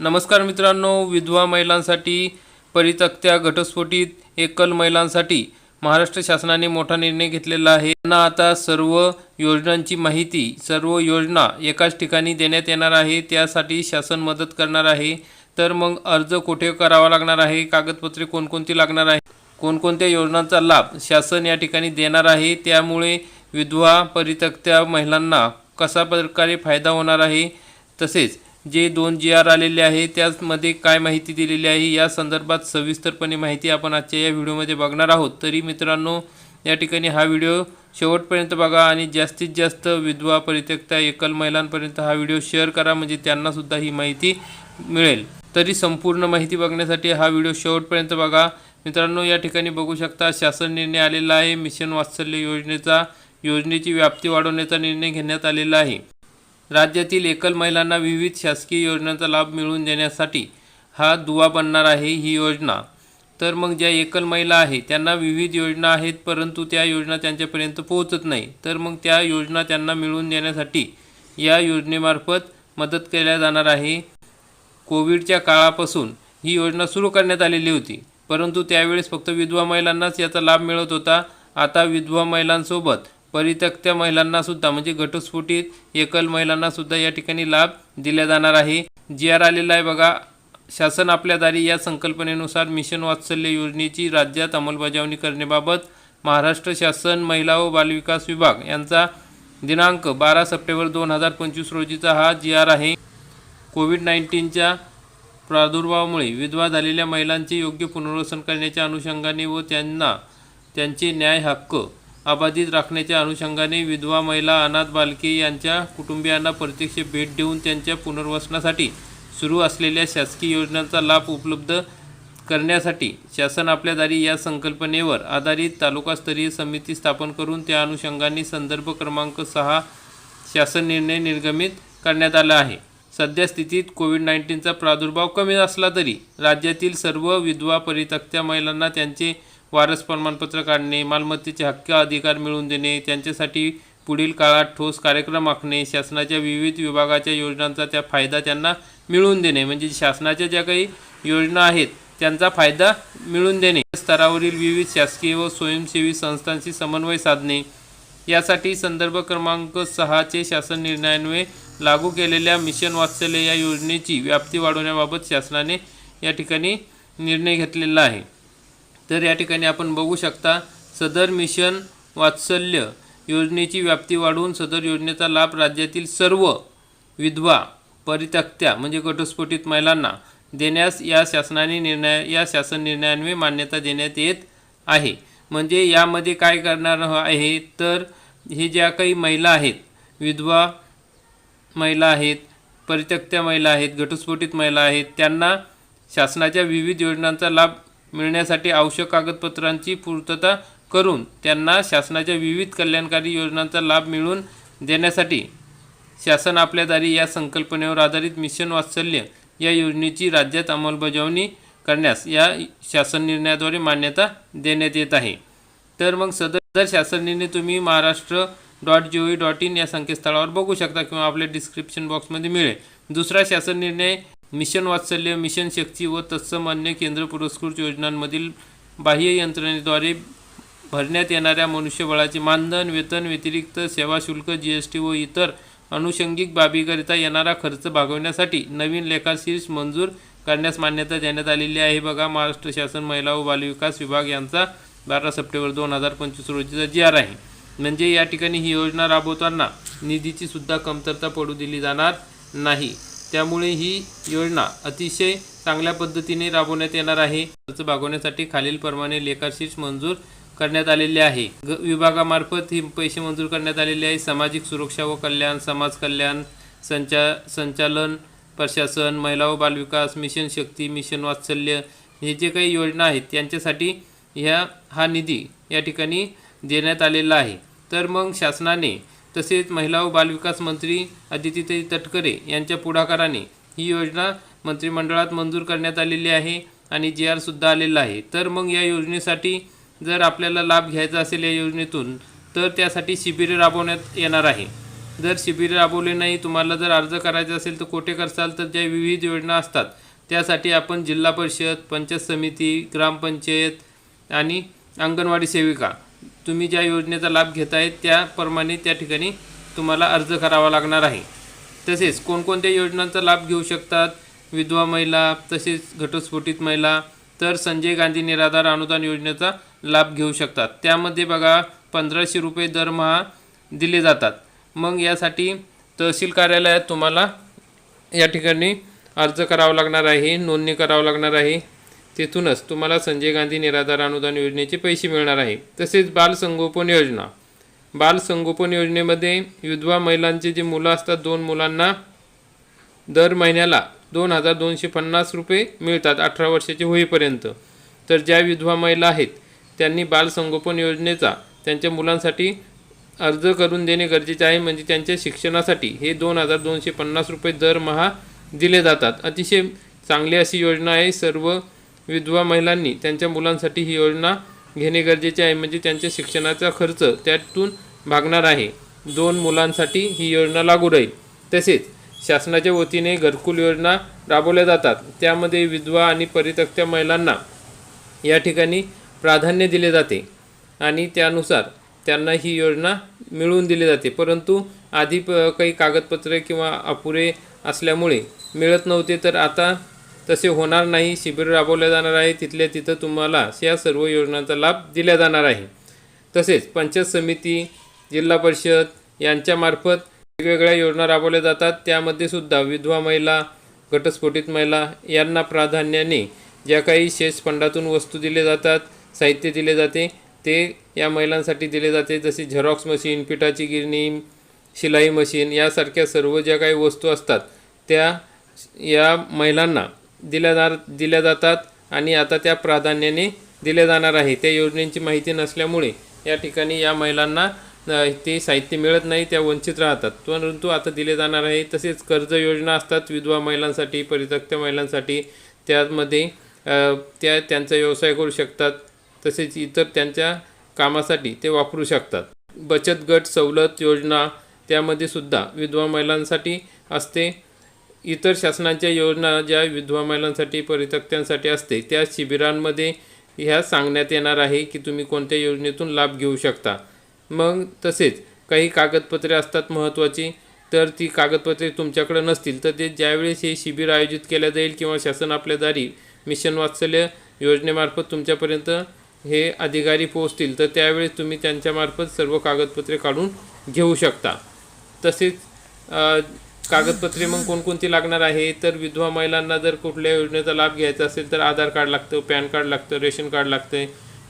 नमस्कार मित्रांनो विधवा महिलांसाठी परितक्त्या घटस्फोटीत एकल महिलांसाठी महाराष्ट्र शासनाने मोठा निर्णय घेतलेला आहे. त्यांना आता सर्व योजनांची माहिती सर्व योजना एकाच ठिकाणी देण्यात येणार आहे. त्यासाठी शासन मदत करणार आहे. तर मग अर्ज कुठे करावा लागणार आहे? कागदपत्रे कोणकोणती लागणार आहे कोणकोणत्या योजनांचा लाभ शासन या ठिकाणी देणार आहे? त्यामुळे विधवा परितक्त्या महिलांना कशा प्रकारे फायदा होणार आहे? तसेच जे दोन जी आर आलेले आहे त्यामध्ये काय माहिती दिलेली आहे या संदर्भात सविस्तरपणे माहिती आपण आजच्या या व्हिडिओमध्ये बघणार आहोत. तरी मित्रांनो या ठिकाणी हा व्हिडिओ शेवटपर्यंत बघा आणि जास्तीत जास्त विधवा परित्यक्ता एकल महिलांपर्यंत हा व्हिडिओ शेअर करा म्हणजे त्यांनासुद्धा ही माहिती मिळेल. तरी संपूर्ण माहिती बघण्यासाठी हा व्हिडिओ शेवटपर्यंत बघा. मित्रांनो या ठिकाणी बघू शकता शासन निर्णय आलेला आहे. मिशन वात्सल्य योजनेचा योजनेची व्याप्ती वाढवण्याचा निर्णय घेण्यात आलेला आहे. राज्यातील एकल महिलांना विविध शासकीय योजनांचा लाभ मिळवून देण्यासाठी हा दुवा बनणार आहे ही योजना. तर मग ज्या एकल महिला आहे त्यांना विविध योजना आहेत परंतु त्या योजना त्यांच्यापर्यंत पोहोचत नाही. तर मग त्या योजना त्यांना मिळवून देण्यासाठी या योजनेमार्फत मदत केल्या जाणार आहे. कोविडच्या काळापासून ही योजना सुरू करण्यात आलेली होती परंतु त्यावेळेस फक्त विधवा महिलांनाच याचा लाभ मिळत होता. आता विधवा महिलांसोबत परित्यक्त्या महिलांनासुद्धा म्हणजे घटस्फोटीत एकल महिलांनासुद्धा या ठिकाणी लाभ दिला जाणार आहे. जी आर आलेला आहे बघा. शासन आपल्या दारी या संकल्पनेनुसार मिशन वात्सल्य योजनेची राज्यात अंमलबजावणी करण्याबाबत महाराष्ट्र शासन महिला व बालविकास विभाग यांचा दिनांक बारा सप्टेंबर दोन हजार पंचवीस रोजीचा हा जी आर आहे. कोविड नाईन्टीनच्या प्रादुर्भावामुळे विधवा झालेल्या महिलांचे योग्य पुनर्वसन करण्याच्या अनुषंगाने व त्यांना त्यांचे न्याय हक्क अबाधित राखण्याच्या अनुषंगाने विधवा महिला अनाथ बालके यांच्या कुटुंबियांना प्रत्यक्ष भेट देऊन त्यांच्या पुनर्वसनासाठी सुरू असलेल्या शासकीय योजनांचा लाभ उपलब्ध करण्यासाठी शासन आपल्या दारी या संकल्पनेवर आधारित तालुकास्तरीय समिती स्थापन करून त्या अनुषंगाने संदर्भ क्रमांक सहा शासन निर्णय निर्गमित करण्यात आला आहे. सध्या स्थितीत कोविड नाईन्टीनचा प्रादुर्भाव कमी असला तरी राज्यातील सर्व विधवा परित्यक्त्या महिलांना त्यांचे वारस प्रमाणपत्र काढणे मालमत्तेचे हक्क अधिकार मिळवून देणे त्यांच्यासाठी पुढील काळात ठोस कार्यक्रम आखणे शासनाच्या विविध विभागाच्या योजनांचा त्या फायदा त्यांना मिळवून देणे म्हणजे शासनाच्या ज्या काही योजना आहेत त्यांचा फायदा मिळवून देणे स्तरावरील विविध शासकीय व स्वयंसेवी संस्थांशी समन्वय साधणे यासाठी संदर्भ क्रमांक सहाचे शासन निर्णयान्वये लागू केलेल्या मिशन वात्सल्य या योजनेची व्याप्ती वाढवण्याबाबत शासनाने या ठिकाणी निर्णय घेतलेला आहे. तर या ठिकाणी आपण बघू शकता सदर मिशन वात्सल्य योजनेची व्याप्ती वाढवून सदर योजनेचा लाभ राज्यातील सर्व विधवा परित्यक्त्या म्हणजे घटस्फोटित महिलांना देण्यास या शासनाने निर्णय या शासन निर्णयान्वये मान्यता देण्यात येत आहे. म्हणजे यामध्ये काय करणार आहे? तर हे ज्या काही महिला आहेत विधवा महिला आहेत परित्यक्त्या महिला आहेत घटस्फोटित महिला आहेत त्यांना शासनाच्या विविध योजनांचा लाभ मिळण्यासाठी आवश्यक कागदपत्रांची पूर्तता करून त्यांना शासनाच्या विविध कल्याणकारी योजनांचा लाभ मिळवून देण्यासाठी शासन आपल्या दारी या संकल्पनेवर आधारित मिशन वात्सल्य या योजनेची राज्यात अंमलबजावणी करण्यास या शासन निर्णयाद्वारे मान्यता देण्यात येत आहे. तर मग सदर शासन निर्णय तुम्ही Maharashtra dot G O V dot in या संकेतस्थळावर बघू शकता किंवा आपल्या डिस्क्रिप्शन बॉक्समध्ये मिळेल. दुसरा शासन निर्णय मिशन वात्सल्य मिशन शक्ती व तत्सम अन्य केंद्र पुरस्कृत योजनांमधील बाह्य यंत्रणेद्वारे भरण्यात येणाऱ्या मनुष्यबळाचे मानधन वेतन व्यतिरिक्त सेवा शुल्क जी एस टी व इतर अनुषंगिक बाबीकरिता येणारा खर्च भागवण्यासाठी नवीन लेखाशीर्ष मंजूर करण्यास मान्यता देण्यात आलेली आहे. बघा महाराष्ट्र शासन महिला व बालविकास विभाग यांचा बारा सप्टेंबर दोन हजार पंचवीस रोजीचा जी आर आहे. म्हणजे या ठिकाणी ही योजना राबवताना निधीची सुद्धा कमतरता पडू दिली जाणार नाही. त्यामुळे ही योजना अतिशय चांगल्या पद्धतीने राबवण्यात येणार आहे. खर्च भागवण्यासाठी खालीलप्रमाणे लेखाशीर्ष मंजूर करण्यात आलेले आहे. ग विभागामार्फत ही पैसे मंजूर करण्यात आलेले आहे. सामाजिक सुरक्षा व कल्याण समाज कल्याण संचा संचालन प्रशासन महिला व बालविकास मिशन शक्ती मिशन वात्सल्य हे जे काही योजना आहेत त्यांच्यासाठी ह्या हा निधी या ठिकाणी देण्यात आलेला आहे. तर मग शासनाने तसेच महिला व बालविकास मंत्री अदितीताई तटकरे यांच्या पुढाकाराने ही योजना मंत्रिमंडळात मंजूर करण्यात आलेली आहे आणि जी आरसुद्धा आलेला आहे. तर मग या योजनेसाठी जर आपल्याला लाभ घ्यायचा असेल या योजनेतून तर त्यासाठी शिबिरे राबवण्यात येणार आहे. जर शिबिरे राबवले नाही तुम्हाला जर अर्ज करायचा असेल तर कुठे करसाल? तर ज्या विविध योजना असतात त्यासाठी आपण जिल्हा परिषद पंचायत समिती ग्रामपंचायत आणि अंगणवाडी सेविका तुम्ही ज्या योजनेचा लाभ घेताय त्याप्रमाणे त्या ठिकाणी तुम्हाला अर्ज करावा लागणार आहे. तसेच कोणकोणत्या योजनांचा लाभ घेऊ शकतात? विधवा महिला तसेच घटस्फोटित महिला तर संजय गांधी निराधार अनुदान योजनेचा लाभ घेऊ शकतात. त्यामध्ये बघा पंधराशे रुपये दरमहा दिले जातात. मग यासाठी तहसील कार्यालयात तुम्हाला या ठिकाणी अर्ज करावा लागणार आहे नोंदणी करावं लागणार आहे. तेथूनच तुम्हाला संजय गांधी निराधार अनुदान योजनेचे पैसे मिळणार आहे. तसेच बालसंगोपन योजना. बालसंगोपन योजनेमध्ये विधवा महिलांचे जे मुलं असतात दोन मुलांना दर महिन्याला दोन हजार दोनशे पन्नास रुपये मिळतात अठरा वर्षाचे होईपर्यंत. तर ज्या विधवा महिला आहेत त्यांनी बालसंगोपन योजनेचा त्यांच्या मुलांसाठी अर्ज करून देणे गरजेचे आहे. म्हणजे त्यांच्या शिक्षणासाठी हे दोन हजार दोनशे पन्नास रुपये दरमहा दिले जातात. अतिशय चांगली अशी योजना आहे. सर्व विधवा महिलांनी त्यांच्या मुलांसाठी ही योजना घेणे गरजेचे आहे. म्हणजे त्यांच्या शिक्षणाचा खर्च त्यातून भागणार आहे. दोन मुलांसाठी ही योजना लागू राहील. तसेच शासनाच्या वतीने घरकुल योजना राबवल्या जातात. त्यामध्ये विधवा आणि परित्यक्त्या महिलांना या ठिकाणी प्राधान्य दिले जाते आणि त्यानुसार त्यांना ही योजना मिळवून दिली जाते. परंतु आधी प काही कागदपत्रे किंवा अपुरे असल्यामुळे मिळत नव्हते. तर आता तसे होणार नाही शिबिर राबवले जाणार आहे तिथल्या तिथं तुम्हाला या सर्व योजनांचा लाभ दिला जाणार आहे. तसेच पंचायत समिती जिल्हा परिषद यांच्यामार्फत वेगवेगळ्या योजना राबवल्या जातात. त्यामध्ये सुद्धा विधवा महिला घटस्फोटित महिला यांना प्राधान्याने ज्या काही शेष फंडातून वस्तू दिले जातात साहित्य दिले जाते ते या महिलांसाठी दिले जाते. जसे झेरॉक्स मशीन पिठाची गिरणी शिलाई मशीन यासारख्या सर्व ज्या काही वस्तू असतात त्या या महिलांना दिल्या जा दिल्या जातात आणि आता त्या प्राधान्याने दिल्या जाणार आहे. त्या योजनेची माहिती नसल्यामुळे या ठिकाणी या महिलांना ते साहित्य मिळत नाही त्या वंचित राहतात. परंतु आता दिले जाणार आहे. तसेच कर्ज योजना असतात विधवा महिलांसाठी परित्यक्त्या महिलांसाठी. त्यामध्ये त्या त्यांचा व्यवसाय करू शकतात. तसेच इतर त्यांच्या कामासाठी ते वापरू शकतात. बचत गट सवलत योजना त्यामध्ये सुद्धा विधवा महिलांसाठी असते. इतर शासनाच्या योजना ज्या विधवा महिलांसाठी परित्यक्त्यांसाठी असते त्या शिबिरांमध्ये ह्या सांगण्यात येणार आहे की तुम्ही कोणत्या योजनेतून लाभ घेऊ शकता. मग तसेच काही कागदपत्रे असतात महत्त्वाची तर ती कागदपत्रे तुमच्याकडे नसतील तर ते ज्यावेळेस हे शिबिर आयोजित केलं जाईल किंवा शासन आपल्या दारी मिशन वात्सल्य योजनेमार्फत तुमच्यापर्यंत हे अधिकारी पोहोचतील तर त्यावेळेस तुम्ही त्यांच्यामार्फत सर्व कागदपत्रे काढून घेऊ शकता. तसेच कागदपत्रे मग कोणकोणती लागणार आहे? तर विधवा महिलांना जर कुठल्या योजनेचा लाभ घ्यायचा असेल तर आधार कार्ड लागतं पॅन कार्ड लागतं रेशन कार्ड लागतं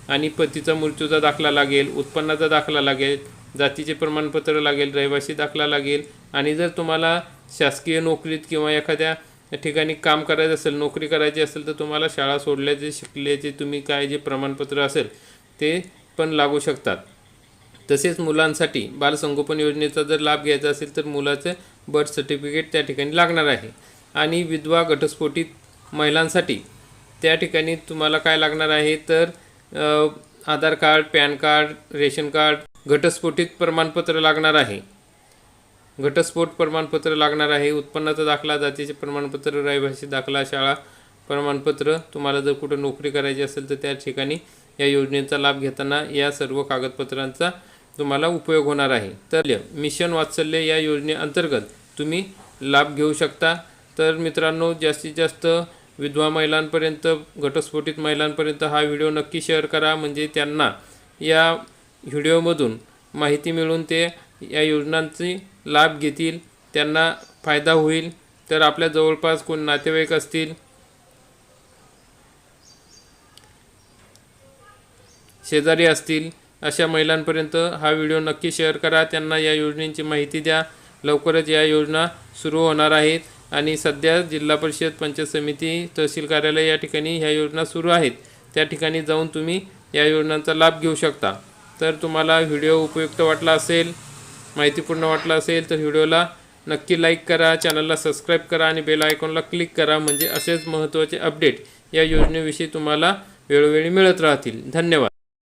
आणि पतीचा मृत्यूचा दाखला लागेल उत्पन्नाचा दाखला लागेल जातीचे प्रमाणपत्र लागेल रहिवासी दाखला लागेल. आणि जर तुम्हाला शासकीय नोकरीत किंवा एखाद्या ठिकाणी काम करायचं असेल नोकरी करायची असेल तर तुम्हाला शाळा सोडल्याचे शिकल्याचे तुम्ही काय जे प्रमाणपत्र असेल ते पण लागू शकतात. तसेच मुलांसाठी बालसंगोपन योजनेचा जर लाभ घ्यायचा असेल तर मुलाचं बर्थ सर्टिफिकेट त्या ठिकाणी लागणार आहे. आणि विधवा घटस्फोटित महिलांसाठी त्या ठिकाणी तुम्हाला काय लागणार आहे तर Aadhaar card PAN card ration card घटस्फोटित प्रमाणपत्र लागणार आहे. घटस्फोट प्रमाणपत्र लागणार आहे. उत्पन्नाचा दाखला जातीचे प्रमाणपत्र रहिवासी दाखला शाळा प्रमाणपत्र तुम्हाला जर कुठं नोकरी करायची असेल तर त्या ठिकाणी या योजनेचा लाभ घेताना या सर्व कागदपत्रांचा तुम्हाला उपयोग होणार आहे. तर मिशन वात्सल्य या योजनेअंतर्गत तुम्ही लाभ घेऊ शकता. तर मित्रांनो जास्तीत जास्त विधवा महिलांपर्यंत घटस्फोटित महिलांपर्यंत हा व्हिडिओ नक्की शेअर करा. म्हणजे त्यांना या व्हिडिओमधून माहिती मिळून ते या योजनांची लाभ घेतील त्यांना फायदा होईल. तर आपल्या जवळपास कोण नातेवाईक असतील शेजारी असतील अशा महिलांपर्यंत हा व्हिडिओ नक्की शेअर करा. त्यांना या योजनेची माहिती द्या. लवकरच या योजना सुरू होणार आहेत आणि सध्या जिल्हा परिषद पंचायत समिती तहसील कार्यालय या ठिकाणी ह्या योजना सुरू आहेत. त्या ठिकाणी जाऊन तुम्ही या योजनांचा लाभ घेऊ शकता. तर तुम्हाला व्हिडिओ उपयुक्त वाटला असेल माहितीपूर्ण वाटला असेल तर व्हिडिओला नक्की लाईक करा चॅनलला सबस्क्राईब करा आणि बेल आयकॉनला क्लिक करा. म्हणजे असेच महत्त्वाचे अपडेट या योजनेविषयी तुम्हाला वेळोवेळी मिळत राहतील. धन्यवाद.